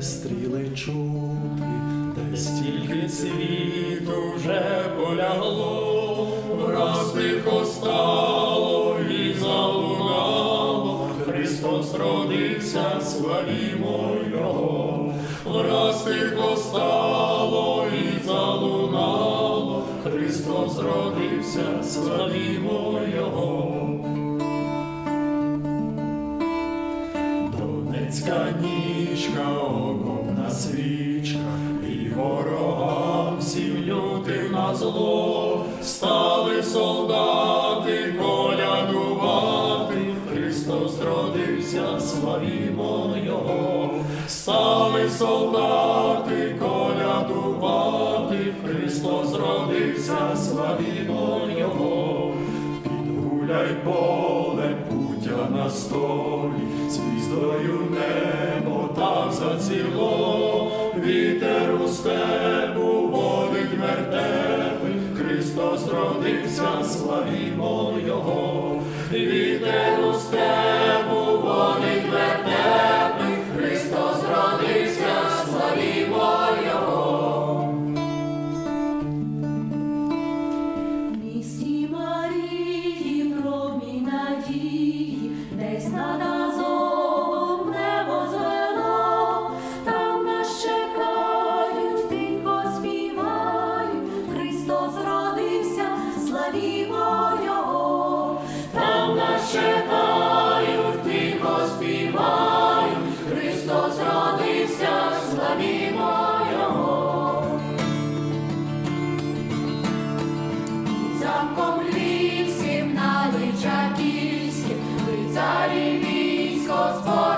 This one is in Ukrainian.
стріли чути, десь Стільки світу вже полягло, враз тихо стало і залунало, Христос родився, славімо Його, враз тихо стало і залунало, Христос родився, славімо Його. Донецька нічка, окопна свічка, і ворогам всім лютим на зло, стали солдати колядувати, Христос родився, славімо Його, стали солдати колядувати, Христос родився, славімо Його. Підгуляй поле, путя на столі, заціло, вітер у степу водить мертвий, Христос родився, славімо Його, вітер у степу замком львівським на Личаківським, лицарі військо спокій